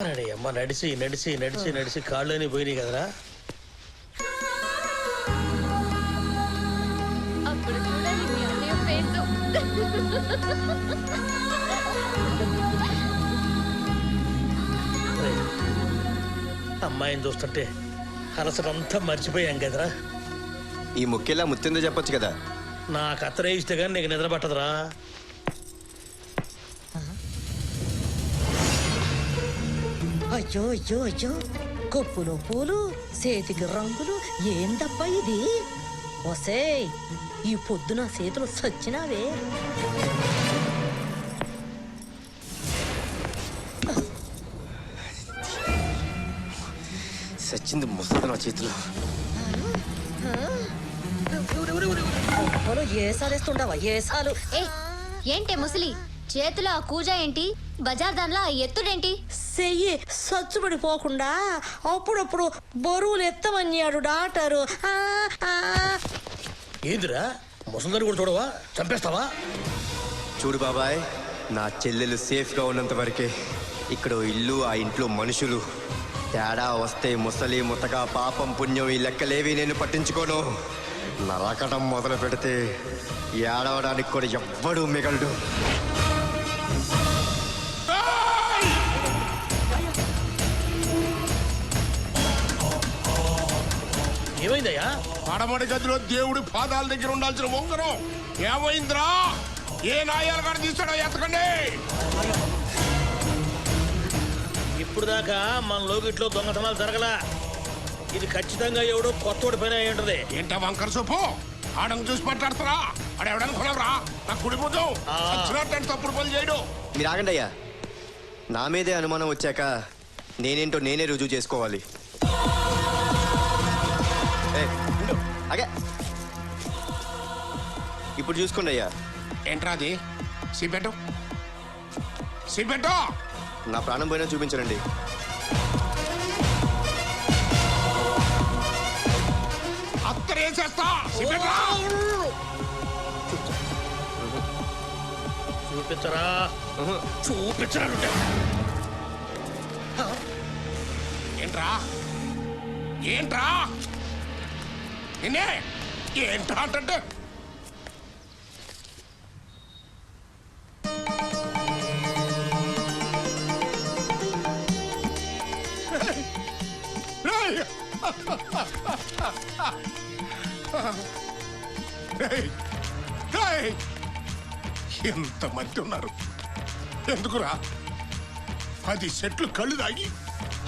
అమ్మ నడిచి నడిచి నడిచి నడిచి కాళ్ళని పోయినాయి కదరా. అమ్మాయిని చూస్తుంటే అలసటంతా మర్చిపోయాం కదరా. ఈ ముఖ్యలా ముత్తిందో చెప్పొచ్చు కదా. నాకు అత్తరే ఇస్తే కానీ నీకు నిద్ర పట్టదురా. అయ్యో అయ్యో అయ్యో కొప్పులో పూలు చేతికి రంగులు. ఏందబ్బా ఇది? ఒసేయ్ ఈ పొద్దున చేతులు సచ్చినావే. సచ్చింది ముసలి నా చేతిలో. పొలం ఏసాలేస్తుండవా? ఏసాలు. ఏ ఏంటే ముసలి? చేతిలో ఆ కూజ ఏంటి? బజార్ దానిలో ఆ ఎత్తుడేంటి చెయ్యి సచ్చుబడిపోకుండా అప్పుడప్పుడు బరువులు ఎత్తమన్నాడు డాక్టరు. ఆ, ఆ. ఏందిరా? ముసలిదాన్ని కూడా చూడవా? చంపేస్తావా? చూడు బాబాయ్ నా చెల్లెలు సేఫ్గా ఉన్నంత వరకే ఇక్కడ ఓ ఇల్లు ఆ ఇంట్లో మనుషులు. తేడా వస్తే ముసలి ముతక పాపం పుణ్యం ఈ లెక్కలేవి నేను పట్టించుకోను. నరకటం మొదలు పెడితే ఏడవడానికి కూడా ఎవ్వడు మిగలడు. ఏమైందయ్యా? పడమటి గదిలో దేవుడి పాదాల దగ్గర ఉండాల్సిన ఉంగరం. ఏమైందిరా? ఏ నాయాలు కాడ తీసాడో ఎత్తకండి ఇప్పుడు దాకా మన లోకిట్లో దొంగతనాలు జరగలా. ఇది ఖచ్చితంగా ఎవడో కొత్తోడి పని అయి ఉంటది. ఏంటా వంకర సొప్పు? ఆడను చూసి మాట్లాడతారా? ఆడ ఎవడనుకున్నావురా నా కుడి ముద్దు ఆ. సచ్చినట్టు తప్పుడు పనులు చేయడు. మీరు ఆగండి అయ్యా. నా మీదే అనుమానం వచ్చాక నేనేంటో నేనే రుజువు చేసుకోవాలి. ఆగే. ఇప్పుడు చూసుకోండి అయ్యా. ఏంట్రా అది? సిబెట్టు సిబెట్టు నా ప్రాణం పోయినా చూపించరండి అత్తరేసేస్తా చూపించరా? ఉహు. చూపించరా అంటే. ఏంట్రా? ఏంట్రా? నిన్నే? ఏంట్రా అంటే రేయ్! ఎంతమంది ఉన్నారు? ఎందుకురా? పది సెట్లు కళ్ళు తాగి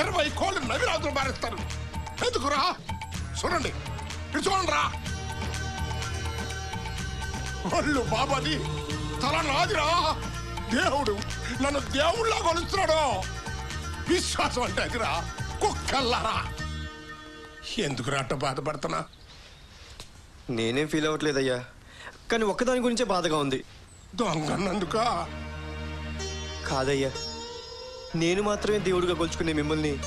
ఇరవై కోళ్ళు నవిరాజులు మారేస్తారు. ఎందుకురా? చూడండి. ఇటు చూడండి రా ఒళ్ళు బాబాది తల నాదిరా. దేవుడు నన్ను దేవుళ్ళ కొలుస్తున్నాడు విశ్వాసం అంటే అదిరా కుక్కల్లారా. ఎందుకురా అట్ట బాధపడుతున్నా? నేనేం ఫీల్ అవ్వట్లేదయ్యా. కానీ ఒక్కదాని గురించే బాధగా ఉంది. దొంగన్నందుక? కాదయ్యా. నేను మాత్రమే దేవుడిగా కొలుచుకునే మిమ్మల్ని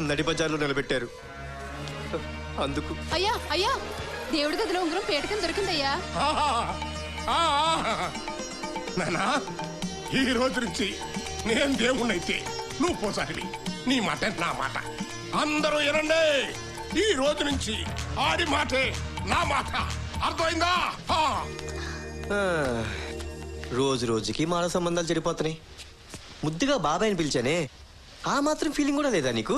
నడి బజార్లో నిలబెట్టారు. అందుకు. అయ్యా అయ్యా దేవుడి గదిలో ఉంగరం పేటకం దొరికిందయ్యా. నానా ఈ రోజు నుంచి నేను దేవుణ్ణైతే నువ్వు పోసారివి. నీ మాట నా మాట. అందరూ వినండి. ఈ రోజు నుంచి ఆడి మాటే నా మాట. అర్థమైందా? రోజు రోజుకి మాన సంబంధాలు చెడిపోతున్నాయి. ముద్దుగా బాబాయ్ని పిలిచానే ఆ మాత్రం ఫీలింగ్ కూడా లేదా నీకు?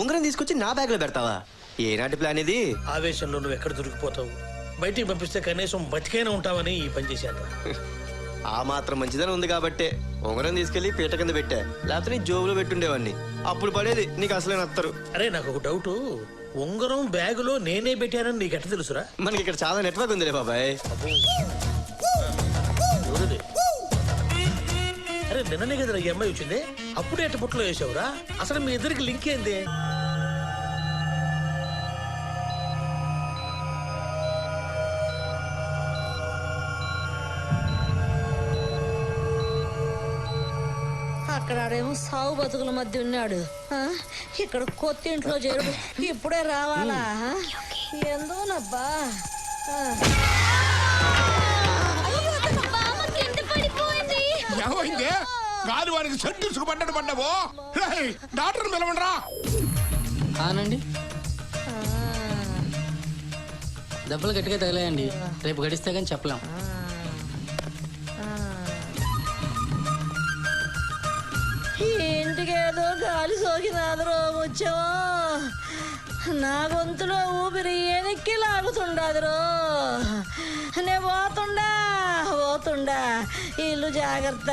ఉంగరం తీసుకొచ్చి నా బ్యాగ్లో పెడతావా? ఏనాటి ప్లాన్ ఇది? ఆవేశంలో నువ్వు ఎక్కడ దొరికిపోతావు? బయటికి పంపిస్తే కనీసం బతికైనా ఉంటావని ఈ పని చేశాను. ఆ మాత్రం మంచిదని ఉంది కాబట్టే ఉంగరం తీసుకెళ్ళి పీట కింద పెట్టా. లేకపోతే నీ జోబులో పెట్టుండేవాడిని అప్పుడు పడేది నీకు అసలే నత్తరు. అరే నాకు ఒక డౌట్. ఉంగరం బ్యాగులో నేనే పెట్టానని నీకు ఎట్ట తెలుసురా? మనకి ఇక్కడ చాలా నెట్వర్క్ ఉందిలే బాబాయ్? అరే నిన్ననే కదా ఈ అమ్మాయి వచ్చింది? అప్పుడే ఎట్ట పుట్టలో వేసావురా? అసలు మీ ఇద్దరికి లింక్ ఏంది? అక్కడ ఆడేమో సాగు బతుకుల మధ్య ఉన్నాడు. ఆ? ఇక్కడ కొత్త ఇంట్లో చేరుడు ఇప్పుడే రావాలా? ఆ? ఎందునబ్బా. ఆ. కింద వారికి సెంటు పడ్డట్టు పడ్డావు? రేయ్, డాక్టర్ పిలవండిరా. ఆనండి. దెబ్బలు గట్టిగా తగిలాయండి. రేపు గడిస్తే కానీ చెప్పలేం. ఈ ఇంటికి ఏదో గాలి సోకినాదరో ముత్యమో నా గొంతులో ఊపిరి ఎనిక్కి లాగుతుండదురో. నే పోతుండా పోతుండా. ఇల్లు జాగ్రత్త.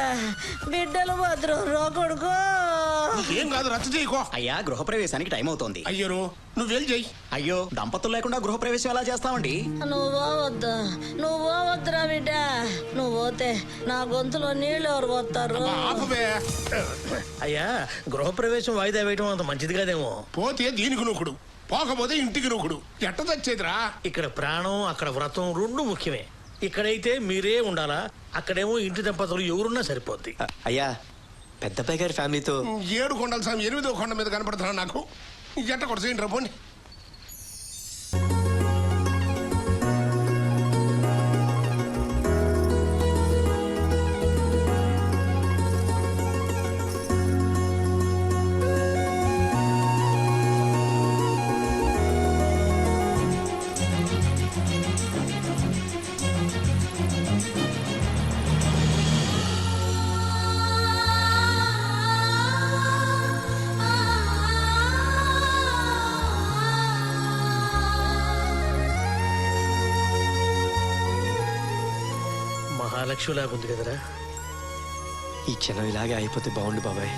బిడ్డలు భద్రం రో కొడుకో. ఏం కాదు రచ్చ చేయకో. అయ్యా గృహప్రవేశానికి టైం అవుతోంది. అయ్యరు నువ్వు వెళ్ళి చెయ్యి. అయ్యో దంపతులు లేకుండా గృహప్రవేశం ఎలా చేస్తామండి? నువ్వు పోవద్దు నువ్వు పోవద్దురా బిడ్డ. నువ్వు పోతే నా గొంతులో నీళ్ళు ఎవరు పోతారు? ఆపవే. అయ్యా గృహప్రవేశం వాయిదా వేయటం అంత మంచిది కాదేమో. పోతే దీనికి నూకుడు పోకపోతే ఇంటికి నూకుడు ఎట్ట తెచ్చేదిరా? ఇక్కడ ప్రాణం అక్కడ వ్రతం రెండు ముఖ్యమే. ఇక్కడైతే మీరే ఉండాలా? అక్కడేమో ఇంటి దంపతులు ఎవరున్నా సరిపోద్ది. అయ్యా పెద్దబ్బాయి గారి ఫ్యామిలీతో ఏడు కొండల స్వామి ఎనిమిదో కొండ మీద కనపడుతున్నా నాకు. ఎట్ట కొడ చేయండి రా పోండి మహాలక్ష్మి ఉంది కదరా? ఈ క్షణం ఇలాగే అయిపోతే బాగుండు బాబాయ్.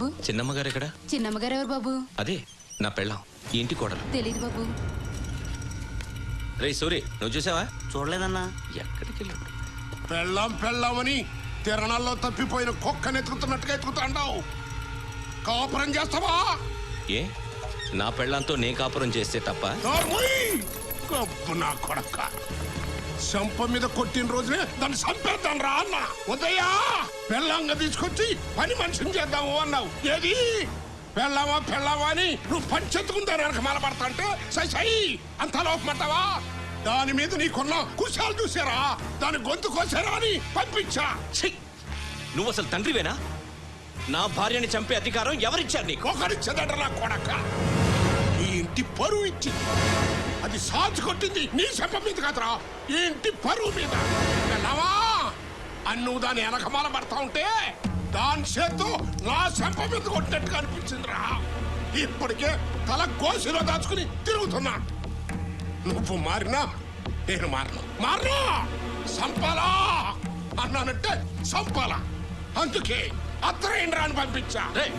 బాబు. చిన్నమ్మ గారు ఎక్కడ చిన్నమ్మగారు ఎవరు బాబు? అదే నా పెళ్ళాం. ఈ ఇంటి కోడలు. తెలీదు బాబు. రే సూరి నువ్వు చూసావా? చూడలేదన్నా. ఎక్కడికి వెళ్ళాడు పెళ్ళాం పెళ్ళామని తిరణాల్లో తప్పిపోయిన కుక్కని ఎత్తుకుతున్నట్టుగా ఎత్తుకుతాండావు. కాపురం చేస్తావా? ఏ? నా పెళ్ళంతో నే కాపురం చేస్తే తప్ప? నా కొడక. సంప మీద కొట్టిన రోజునే దాన్ని చంపేద్దాం రా అన్న. ఉదయ్యా పెళ్ళంగా తీసుకొచ్చి పని మనిషిని చేద్దాము అన్నావు. ఏది? పెళ్ళామా పెళ్ళామా అని నువ్వు పంచెత్తుకుందా వెనక మలబడతా అంటే సై సై అంత లోపమంటావా దాని మీద నీకున్న కుశాలు చూసారా? దాని గొంతు కోసారా అని పంపించా. ఛీ! నువ్వు అసలు తండ్రివేనా? నా భార్యని చంపే అధికారం ఎవరిచ్చారు నీకు? ఒకరిచ్చదట నా కొడక. ఈ ఇంటి పరువు ఇచ్చి అది సాచి కొట్టింది. నీ శంప మీద కాదురా. ఇంటి పరువు మీద? వెళ్ళావా? అని నువ్వు దాని వెనకమాల పడతా ఉంటే దాని చేత్తో నా చెంప మీద కొట్టినట్టుగా అనిపించిందిరా. ఇప్పటికే తల కోసిలో దాచుకుని తిరుగుతున్నా. నువ్వు మారినా నేను మారను. మారను? సంపాలా అన్నానంటే సంపాలా అందుకే అత్తరేంద్రాన్ని పంపించా. రే?